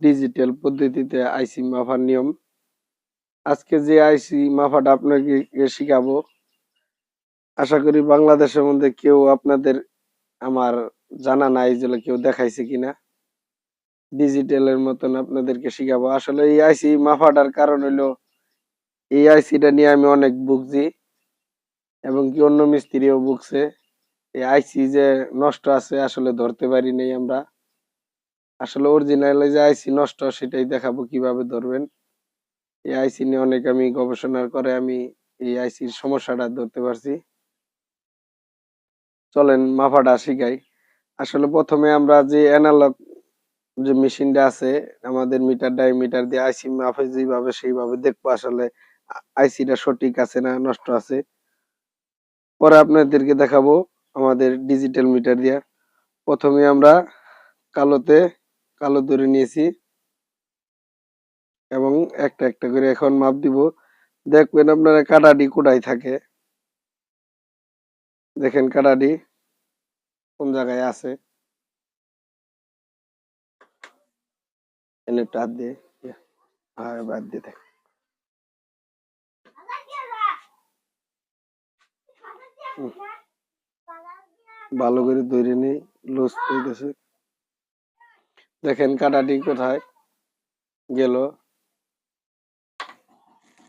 Digital পদ্ধতিতে আইসি মাপার নিয়ম। আজকে যে আইসি মাপাটা আপনাকে শিখাবো, আশা করি বাংলাদেশের মধ্যে কেউ আপনাদের আমার জানা নাই যে কেউ দেখাইছে কিনা। ডিজিটালের মতন আপনাদেরকে শিখাবো। আসলে এই আইসি মাফাটার কারণ হলো এই আইসিটা নিয়ে আমি অনেক ভুগছি এবং কি অন্য মিস্ত্রিও ভুগছে। এই আইসি যে নষ্ট আছে আসলে ধরতে পারি নাই আমরা। আসলে অরিজিনাল যে আইসি নষ্ট, সেটাই দেখাবো কীভাবে ধরবেন। এই আইসি নিয়ে অনেক আমি গবেষণার করে আমি এই আইসির সমস্যাটা ধরতে পারছি। চলেন মাফাটা শিখাই। আসলে প্রথমে আমরা যে অ্যানালগ যে মেশিনটা আছে, আমাদের মিটার ডাই, মিটার দিয়ে আইসি মাপে যেভাবে সেইভাবে দেখব আসলে আইসিটা সঠিক আছে না নষ্ট আছে। পরে আপনাদেরকে দেখাবো আমাদের ডিজিটাল মিটার দিয়া। প্রথমে আমরা কালোতে কালো ধরে নিয়েছি এবং একটা একটা করে এখন মাপ দিব। দেখবেন আপনারা কাটাডি কোটায় থাকে। দেখেন কাটাডি কোন জায়গায় আছে। এনে টাত দিয়ে হ্যাঁ বাদ দিয়ে দেখ। ভালো করে ধরে নেই লুজ হইতেছে। দেখেন কাটাটি কোথায় গেল।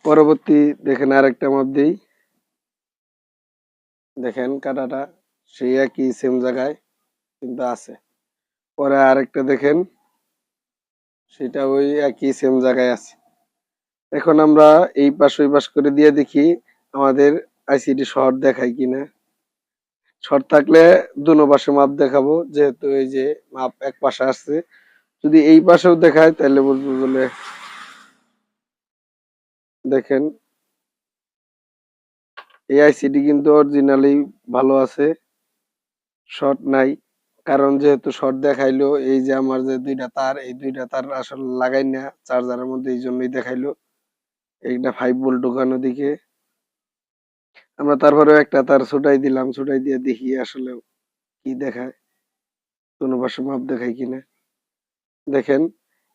পরবর্তী দেখেন আরেকটা মাপ দিই। দেখেন কাটাটা সেই একই সেম জায়গায়, কিন্তু আছে। পরে আরেকটা দেখেন। সেটা ওই একই সেম জায়গায় আছে। এখন আমরা এই পাশ ওই পাশ করে দিয়ে দেখি আমাদের আইসিডি শর্ট দেখায় কিনা। শর্ট থাকলে দুনো পাশে মাপ দেখাবো, যেহেতু এই যে মাপ এক পাশে আসছে। যদি এই পাশেও দেখায়, তাহলে বলব বলে দেখেন। এই আইসিডি কিন্তু অরিজিনালি ভালো আছে শর্ট নাই। কারণ যেহেতু শর্ট দেখাইলো, এই যে আমার যে দুইটা তার, এই দুইটা তার আসলে লাগাই না চার্জারের মধ্যে এই জন্যই দেখাইলো। এইটা ফাইভ ভোল্ট ঢোকানো দিকে। আমরা তারপরে একটা তার ছুটাই দিলাম, ছুটাই দিয়ে দেখি আসলে কি দেখায়। কোনো পাশে মাপ দেখায় কিনা। দেখেন,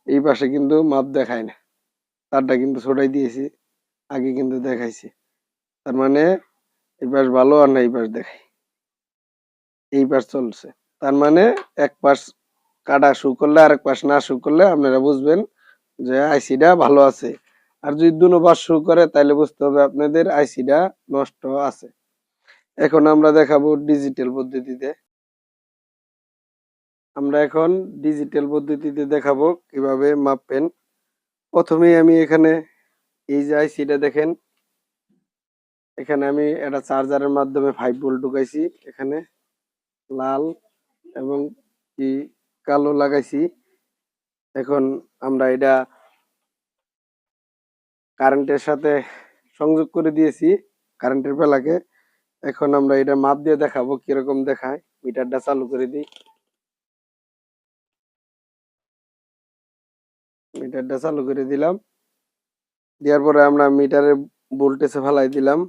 এই পাশে কিন্তু মাপ দেখায় না। তারটা কিন্তু ছোটাই দিয়েছি, আগে কিন্তু দেখাইছি। তার মানে এই পাশ ভালো আর না এই পাশ দেখাই এই পাশ চলছে। তার মানে এক পাশ কাটা শু করলে আর এক পাশ না শু করলে আপনারা বুঝবেন যে আইসিটা ভালো আছে। আর যদি দুনো পাশ শু করে তাহলে বুঝতে হবে আপনাদের আইসিটা নষ্ট আছে। এখন আমরা দেখাবো ডিজিটাল পদ্ধতিতে। আমরা এখন ডিজিটাল পদ্ধতিতে দেখাবো কীভাবে মাপবেন প্রথমেই আমি এখানে এই যে আইসিটা দেখেন। এখানে আমি একটা চার্জারের মাধ্যমে ফাইভ ভোল্ট ঢুকাইছি। এখানে লাল এবং কি কালো লাগাইছি। এখন আমরা এটা কারেন্টের সাথে সংযোগ করে দিয়েছি, কারেন্টের বেলাকে। এখন আমরা এটা মাপ দিয়ে দেখাবো কীরকম দেখায়। মিটারটা চালু করে দিই। মিটারটা চালু করে দিলাম। দেওয়ার পরে আমরা মিটারের ভোল্টেজে ফেলাই দিলাম।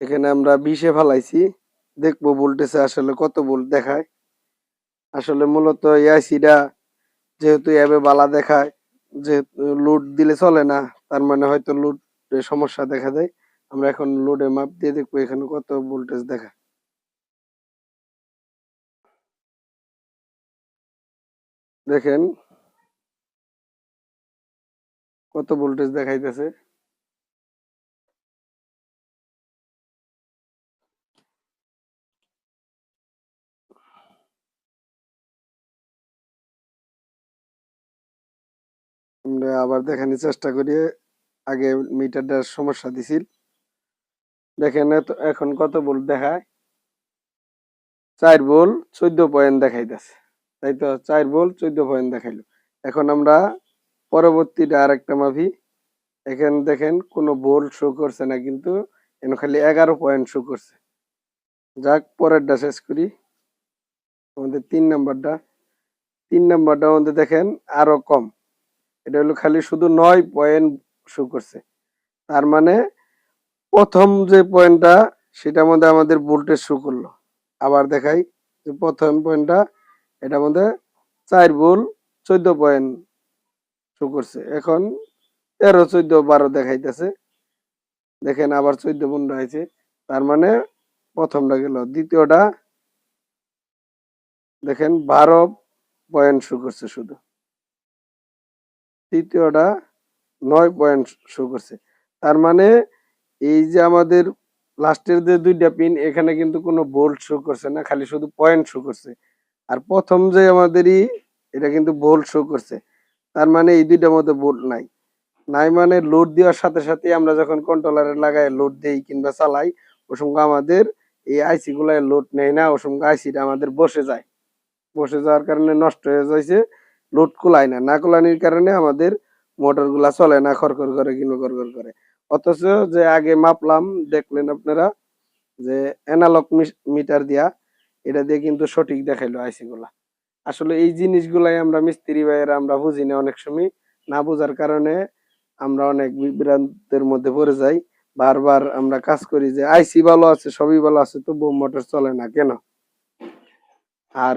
এখানে আমরা বিশে ফালাইছি। দেখব ভোল্টেজে আসলে কত ভোল্ট দেখায়। আসলে মূলত এআইসিটা যেহেতু এভাবে বালা দেখায়, যেহেতু লোড দিলে চলে না, তার মানে হয়তো লোড সমস্যা দেখা দেয়। আমরা এখন লোডে মাপ দিয়ে দেখব এখানে কত ভোল্টেজ দেখা দেখেন কত ভোল্টেজ দেখাইতেছে। আমরা আবার দেখানোর চেষ্টা করি। আগে মিটারটার সমস্যা দিছিল। দেখেন এখন কত ভোল্ট দেখায়? চার ভোল্ট চোদ্দ পয়েন্ট দেখাইতেছে। তাই তো চার ভোল্ট চোদ্দ পয়েন্ট দেখাইলো। এখন আমরা পরবর্তীটা আর একটা মাপি। এখানে দেখেন কোনো ভোল্ট শো করছে না, কিন্তু এখানে খালি এগারো পয়েন্ট শো করছে। যাক, পরেরটা শেষ করি। আমাদের তিন নাম্বারটা। তিন নাম্বারটা আমাদের দেখেন আরও কম। এটা হলো খালি শুধু নয় পয়েন্ট শো করছে। তার মানে প্রথম যে পয়েন্টটা সেটার মধ্যে আমাদের ভোল্টেজ শো করল। আবার দেখাই যে প্রথম পয়েন্টটা এটার মধ্যে চার ভোল চোদ্দ পয়েন্ট শো করছে। এখন তেরো, চোদ্দ, বারো দেখাইতেছে। দেখেন আবার চোদ্দ, পনেরো হয়েছে। তার মানে প্রথমটা গেল। দ্বিতীয়টা, দেখেন বারো পয়েন্ট শো করছে শুধু। তৃতীয়টা নয় পয়েন্ট শো করছে। তার মানে এই যে আমাদের লাস্টের যে দুইটা পিন এখানে কিন্তু কোনো বোল্ট শো করছে না, খালি শুধু পয়েন্ট শো করছে। আর প্রথম যে আমাদেরই, এটা কিন্তু বোল্ট শো করছে। তার মানে এই দুইটার মধ্যে বোল্ট নাই। নাই মানে লোড দেওয়ার সাথে সাথে আমরা যখন কন্ট্রোলারে লাগাই লোড দেই কিংবা চালাই সঙ্গে আমাদের এই আইসি গুলায় লোড নেয় না সঙ্গে আইসিটা আমাদের বসে যায়। বসে যাওয়ার কারণে নষ্ট হয়ে যাইছে। লোড কুলায় না। না কুলানির কারণে আমাদের মোটরগুলা চলে না খরখর করে কিনো খরখর করে। অথচ যে আগে মাপলাম, দেখলেন আপনারা যে অ্যানালগ মিটার দিয়া এটা দিয়ে কিন্তু সঠিক দেখাইলো আইসি গুলা আসলে এই জিনিসগুলাই আমরা মিস্ত্রি ভাইয়েরা আমরা বুঝি না অনেক সময়। না বোঝার কারণে আমরা অনেক বিভ্রান্তের মধ্যে পড়ে যাই। বারবার আমরা কাজ করি যে আইসি ভালো আছে, সবই ভালো আছে তো বোম মোটর চলে না, কেন? আর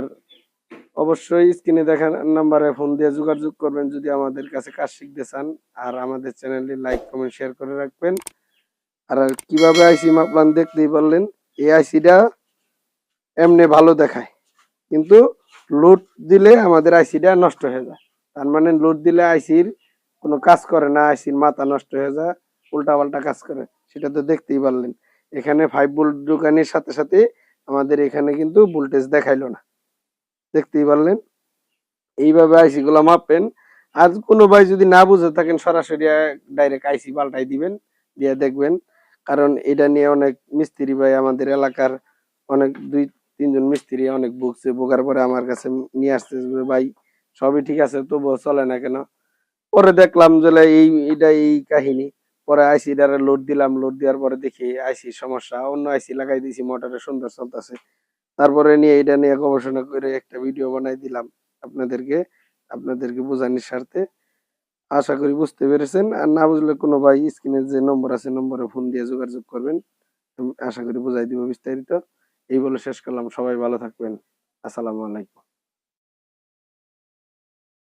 অবশ্যই স্ক্রিনে দেখা নাম্বারে ফোন দিয়ে যোগাযোগ করবেন যদি আমাদের কাছে কাজ শিখতে চান। আর আমাদের চ্যানেলটি লাইক, কমেন্ট, শেয়ার করে রাখবেন। আর কীভাবে আইসি মাপলান দেখতেই পারলেন, এই আইসিটা এমনি ভালো দেখায়। কিন্তু লোড দিলে আমাদের আইসিটা নষ্ট হয়ে যায়। তার মানে লোড দিলে আইসির কোনো কাজ করে না, আইসির মাথা নষ্ট হয়ে যায় উল্টা পাল্টা কাজ করে। সেটা তো দেখতেই পারলেন। এখানে ফাইভ ভোল্ট দোকানের সাথে সাথে আমাদের এখানে কিন্তু ভোল্টেজ দেখাইলো না। দেখতেই পারলেন। এইভাবে আইসি গুলা মাপেন। আর কোনো ভাই যদি না বুঝে থাকেন, সরাসরি ডাইরেক্ট আইসি পাল্টাই দিবেন, দিয়ে দেখবেন। কারণ এটা নিয়ে অনেক মিস্ত্রি ভাই আমাদের এলাকার অনেক দুই, তিনজন মিস্ত্রি অনেক ভুগছে, ভোগার পরে আমার কাছে নিয়ে আসছে যে, ভাই, সবই ঠিক আছে, তবুও চলে না কেন? পরে দেখলাম যে এই এটা এই কাহিনী। পরে আইসি দ্বারা লোড দিলাম লোড দেওয়ার পরে দেখি আইসি সমস্যা। অন্য আইসি লাগাই দিয়েছি, মোটরে সুন্দর চলতেছে। তারপরে নিয়ে এটা নিয়ে গবেষণা করে একটা ভিডিও বানাই দিলাম আপনাদেরকে আপনাদেরকে বোঝানোর স্বার্থে। আশা করি বুঝতে পেরেছেন। আর না বুঝলে কোনো ভাই স্ক্রিনের যে নম্বর আছে নম্বরে ফোন দিয়ে যোগাযোগ করবেন। আশা করি বুঝাই দিব বিস্তারিত। এই বলে শেষ করলাম। সবাই ভালো থাকবেন। আসসালামু আলাইকুম।